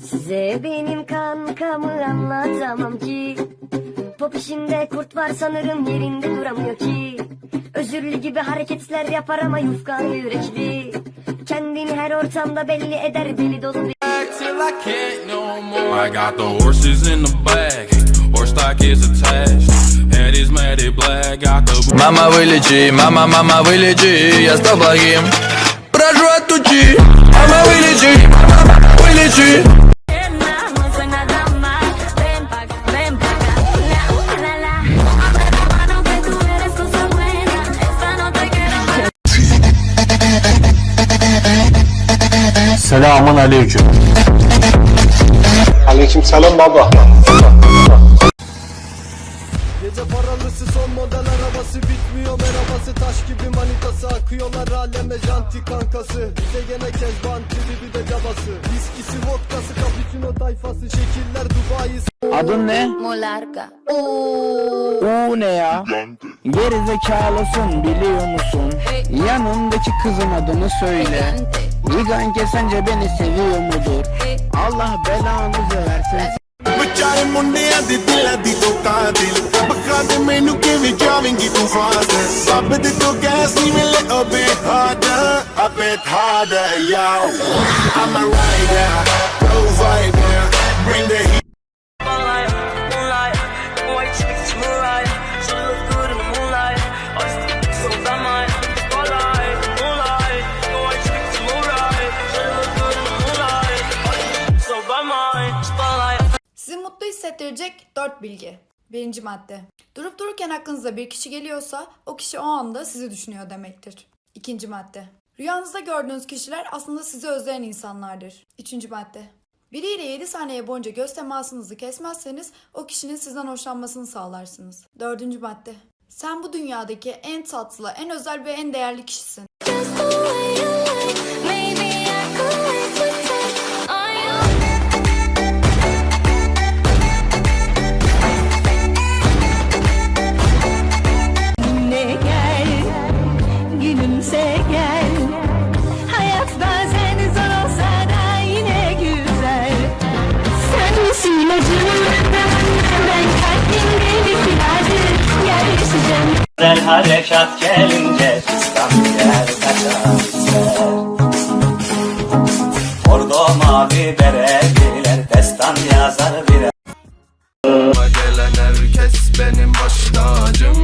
Size benim kankamı anlatamam ki Pop işinde kurt var sanırım yerinde duramıyor ki Özürlü gibi hareketler yapar ama yufka yürekli Kendini her ortamda belli eder deli dolu bir till I can't no more. I got the horses in the back, horse stock is attached. Head is matted black, got the Мама вылечи, мама, мама вылечи, я стал плохим Прошу отучи, мама вылечи, мама вылечи Selamun aleyküm. Aleykümselam baba. Gece paralısı son model arabası bitmiyor merhabası taş gibi manitası akıyorlar aleme janti kankası bize gene kezban tribi de cabası viskisi vodkası cappuccino tayfası şekiller Dubai'si Adın ne? Molarga U ne ya? Geri zekalısın biliyor musun? Yanındaki kızın adını söyle. Vigan sence beni seviyor mudur? Allah belanızı versin. ਵਿਚਾਰੇ ਮੁੰਡਿਆਂ ਦੇ ਦਿਲਾਂ ਦੀ ਤੂੰ ਕਾਤਿਲ ਬਖਾ ਦੇ ਮੈਨੂੰ ਕਿਵੇਂ ਜਾਵੇਂਗੀ ਤੂੰ ਫਾਸਟ ਸਭ ਦੇ ਤੋਂ ਗੈਸ ਨਹੀਂ ਮਿਲੇ a bit harder a bit harder yo I'm a rider provider bring the hissettirecek 4 bilgi. Birinci madde. Durup dururken aklınıza bir kişi geliyorsa o kişi o anda sizi düşünüyor demektir. İkinci madde. Rüyanızda gördüğünüz kişiler aslında sizi özleyen insanlardır. Üçüncü madde. Biriyle 7 saniye boyunca göz temasınızı kesmezseniz o kişinin sizden hoşlanmasını sağlarsınız. Dördüncü madde. Sen bu dünyadaki en tatlı, en özel ve en değerli kişisin. Güzel harekat gelince sustan yer kaçar Orada mavi bereliler destan yazar birer gelen herkes benim baş tacım.